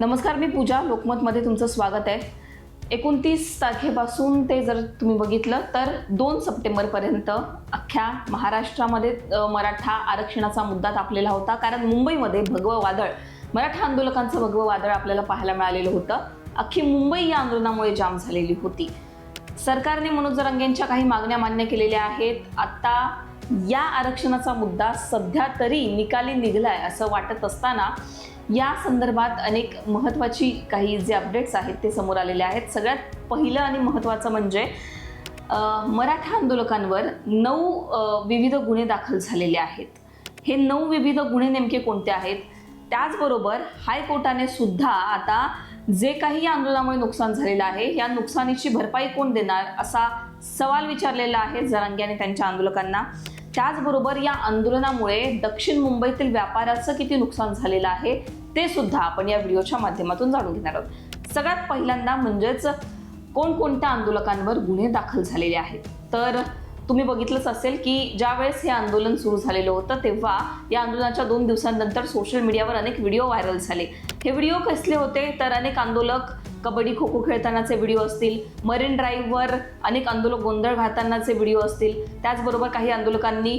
नमस्कार मी पूजा. लोकमतमध्ये तुमचं स्वागत आहे. एकोणतीस तारखेपासून ते जर तुम्ही बघितलं तर दोन सप्टेंबरपर्यंत अख्ख्या महाराष्ट्रामध्ये मराठा आरक्षणाचा मुद्दा तापलेला होता. कारण मुंबईमध्ये भगवं वादळ मराठा आंदोलकांचं भगवं वादळ आपल्याला पाहायला मिळालेलं होतं. अख्खी मुंबई या आंदोलनामुळे जाम झालेली होती. सरकारने मनोज जरांगेंच्या काही मागण्या मान्य केलेल्या आहेत. आता या आरक्षणाचा मुद्दा सध्या तरी निकाली निघलाय असं वाटत असताना या संदर्भात अनेक महत्त्वाची काही जे अपडेट्स आहेत ते समोर आलेले आहेत. सगळ्यात पहिलं आणि महत्त्वाचं म्हणजे मराठा आंदोलकांवर नऊ विविध गुन्हे दाखल झालेले आहेत. हे नऊ विविध गुन्हे नेमके कोणते आहेत? त्याचबरोबर हायकोर्टाने सुद्धा आता जे काही या आंदोलनामुळे नुकसान झालेलं आहे या नुकसानीची भरपाई कोण देणार असा सवाल विचारलेला आहे जरांग्याने आणि त्यांच्या आंदोलकांना. त्याचबरोबर या आंदोलनामुळे दक्षिण मुंबईतील व्यापाराचं किती नुकसान झालेलं आहे ते सुद्धा आपण या व्हिडिओच्या माध्यमातून जाणून घेणार आहोत. सगळ्यात पहिल्यांदा म्हणजेच कोणकोणत्या आंदोलकांवर गुन्हे दाखल झालेले आहेत? तर तुम्ही बघितलंच असेल की ज्यावेळेस हे आंदोलन सुरू झालेलं होतं तेव्हा या आंदोलनाच्या दोन दिवसांनंतर सोशल मीडियावर अनेक व्हिडिओ व्हायरल झाले. हे व्हिडिओ कसले होते? तर अनेक आंदोलक कबड्डी खो खो खेळतानाचे व्हिडिओ असतील मरीन ड्राईव्हवर अनेक आंदोलक गोंधळ घालतानाचे व्हिडिओ असतील त्याचबरोबर काही आंदोलकांनी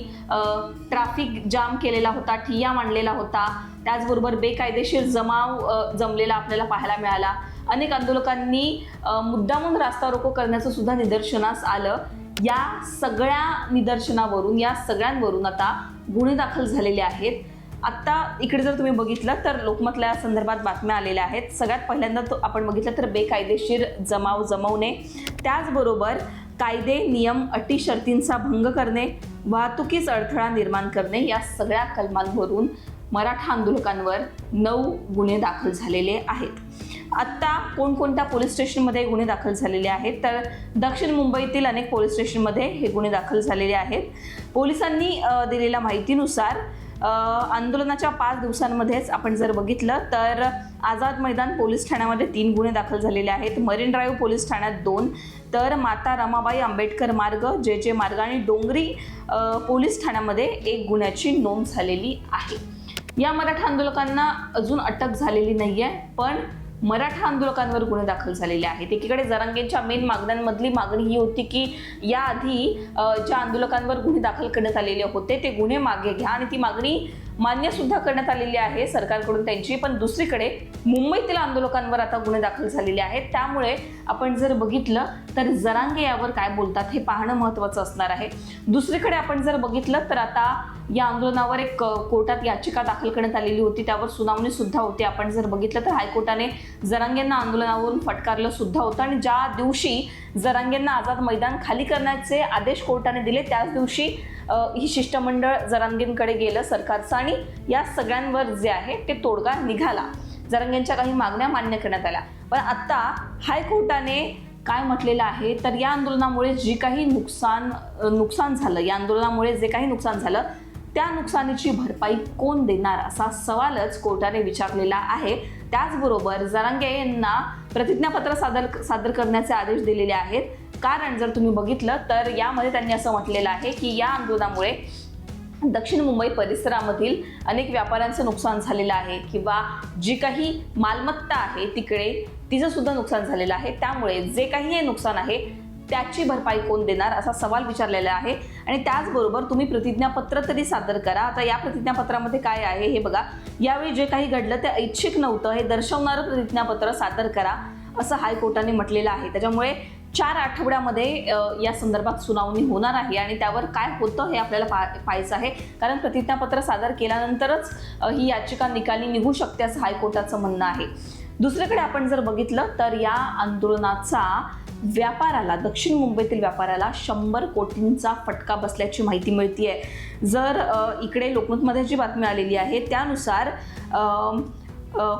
ट्रॅफिक जाम केलेला होता ठिय्या मांडलेला होता त्याचबरोबर बेकायदेशीर जमाव जमलेला आपल्याला पाहायला मिळाला. अनेक आंदोलकांनी मुद्दामून रास्ता रोको करण्याचं सुद्धा निदर्शनास आलं. या सगळ्या निदर्शनावरून या सगळ्यांवरून आता गुन्हे दाखल झालेले आहेत. आत्ता इकडे जर तुम्ही बघितलं तर लोकमतला या संदर्भात बातम्या आलेल्या आहेत. सगळ्यात पहिल्यांदा तो आपण बघितलं तर बेकायदेशीर जमाव जमवणे. त्याचबरोबर कायदे नियम अटी शर्तींचा भंग करणे वाहतुकीस अडथळा निर्माण करणे या सगळ्या कलमांवरून मराठा आंदोलकांवर नऊ गुन्हे दाखल झालेले आहेत. आत्ता कोणकोणत्या पोलीस स्टेशनमध्ये गुन्हे दाखल झालेले आहेत? तर दक्षिण मुंबईतील अनेक पोलीस स्टेशनमध्ये हे गुन्हे दाखल झालेले आहेत. पोलिसांनी दिलेल्या माहितीनुसार आंदोलनाच्या पाच दिवसांमध्येच आपण जर बघितलं तर आझाद मैदान पोलीस ठाण्यामध्ये तीन गुन्हे दाखल झालेले आहेत. मरीन ड्राईव्ह पोलीस ठाण्यात दोन तर माता रमाबाई आंबेडकर मार्ग जे जे मार्ग आणि डोंगरी पोलीस ठाण्यामध्ये एक गुन्ह्याची नोंद झालेली आहे. या मराठा आंदोलकांना अजून अटक झालेली नाही आहे पण मराठा आंदोलकांवर गुन्हे दाखल झालेले आहेत. एकीकडे जरांगेंच्या मेन मागण्यांमधली मागणी ही होती की याआधी ज्या आंदोलकांवर गुन्हे दाखल करण्यात आलेले होते ते गुन्हे मागे घ्या आणि ती मागणी मान्य सुद्धा करण्यात आलेली आहे सरकारकडून त्यांची पण दुसरीकडे मुंबईतील आंदोलकांवर आता गुन्हे दाखल झालेले आहेत. त्यामुळे आपण जर बघितलं तर जरांगे यावर काय बोलतात हे पाहणं महत्त्वाचं असणार आहे. दुसरीकडे आपण जर बघितलं तर आता या आंदोलनावर एक कोर्टात याचिका दाखल करण्यात आलेली होती. त्यावर सुनावणी सुद्धा होती. आपण जर बघितलं तर हायकोर्टाने जरांगेंना आंदोलनावरून फटकारलं सुद्धा होतं. आणि ज्या दिवशी जरांगेंना आझाद मैदान खाली करण्याचे आदेश कोर्टाने दिले त्याच दिवशी ही शिष्टमंडळ जरांगेंकडे गेलं सरकारचं आणि या सगळ्यांवर जे आहे ते तोडगा निघाला. जरांगींच्या काही मागण्या मान्य करण्यात आल्या. पण आत्ता हायकोर्टाने काय म्हटलेलं आहे? तर या आंदोलनामुळे जी काही नुकसान नुकसान झालं या आंदोलनामुळे जे काही नुकसान झालं त्या नुकसानीची भरपाई कोण देणार असा सवालच कोर्टाने विचारलेला आहे. त्याचबरोबर जरांगे यांना प्रतिज्ञापत्र सादर सादर करण्याचे आदेश दिलेले आहेत. कारण जर तुम्ही बघितलं तर यामध्ये त्यांनी असं म्हटलेलं आहे की या आंदोलनामुळे दक्षिण मुंबई परिसरामधील अनेक व्यापाऱ्यांचं नुकसान झालेलं आहे किंवा जी काही मालमत्ता आहे तिकडे तिचं सुद्धा नुकसान झालेलं आहे. त्यामुळे जे काही हे नुकसान आहे त्याची भरपाई कोण देणार असा सवाल विचारलेला आहे. आणि त्याचबरोबर तुम्ही प्रतिज्ञापत्र तरी सादर करा. आता या प्रतिज्ञापत्रामध्ये काय आहे हे बघा. यावेळी जे काही घडलं ते ऐच्छिक नव्हतं. हे दर्शवणारं प्रतिज्ञापत्र सादर करा असं हायकोर्टाने म्हटलेलं आहे. त्याच्यामुळे चार आठवड्यामध्ये या संदर्भात सुनावणी होणार आहे आणि त्यावर काय होतं हे आपल्याला पा पाहायचं आहे. कारण प्रतिज्ञापत्र सादर केल्यानंतरच ही याचिका निकाली निघू शकते असं हायकोर्टाचं म्हणणं आहे. दुसरीकडे आपण जर बघितलं तर या आंदोलनाचा व्यापाराला दक्षिण मुंबईतील व्यापाराला शंभर कोटींचा फटका बसल्याची माहिती मिळते आहे जर इकडे लोकमतमध्ये जी बातमी आलेली आहे त्यानुसार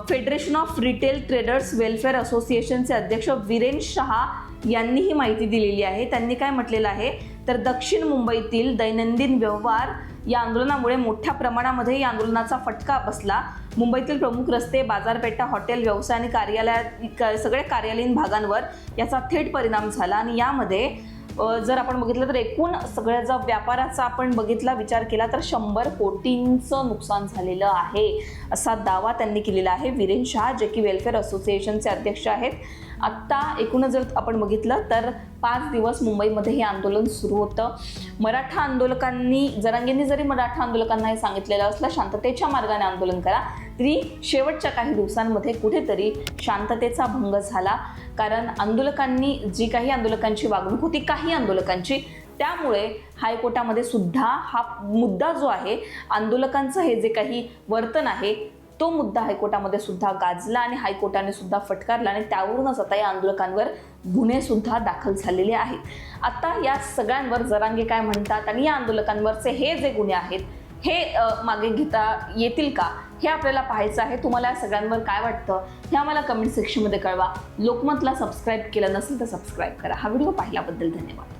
federation of retail traders welfare असोसिएशनचे अध्यक्ष वीरेन शहा यांनी ही माहिती दिलेली आहे. त्यांनी काय म्हटलेलं आहे? तर दक्षिण मुंबईतील दैनंदिन व्यवहार या आंदोलनामुळे मोठ्या प्रमाणामध्ये या आंदोलनाचा फटका बसला. मुंबईतील प्रमुख रस्ते बाजारपेठा हॉटेल व्यवसाय आणि कार्यालयात सगळे कार्यालयीन भागांवर याचा थेट परिणाम झाला. आणि यामध्ये जर आपण बघितलं तर एकूण सगळ्याचा व्यापाराचा आपण बघितला विचार केला तर शंभर कोटींचं नुकसान झालेलं आहे असा दावा त्यांनी केलेला आहे. वीरेन शहा जे की वेलफेअर असोसिएशनचे अध्यक्ष आहेत आत्ता एकूणच जर आपण बघितलं तर पाच दिवस मुंबईमध्ये हे आंदोलन सुरू होतं. मराठा आंदोलकांनी जरांगेंनी जरी मराठा आंदोलकांना हे सांगितलेलं असलं शांततेच्या मार्गाने आंदोलन करा तरी शेवटच्या काही दिवसांमध्ये कुठेतरी शांततेचा भंग झाला. कारण आंदोलकांनी जी काही आंदोलकांची वागणूक होती काही आंदोलकांची त्यामुळे हायकोर्टामध्ये सुद्धा हा मुद्दा जो आहे आंदोलकांचं हे जे काही वर्तन आहे तो मुद्दा हायकोर्टामध्ये सुद्धा गाजला आणि हायकोर्टाने सुद्धा फटकारला आणि त्यावरूनच आता या आंदोलकांवर गुन्हे सुद्धा दाखल झालेले आहेत. आता या सगळ्यांवर जरांगे काय म्हणतात आणि या आंदोलकांवरचे हे जे गुन्हे आहेत हे मागे घेता येतील का? हे आपल्याला पाहायचं आहे. तुम्हाला या सगळ्यांवर काय वाटतं हे आम्हाला कमेंट सेक्शनमध्ये कळवा. लोकमतला सबस्क्राईब केलं नसेल तर सबस्क्राईब करा. हा व्हिडिओ पाहिल्याबद्दल धन्यवाद.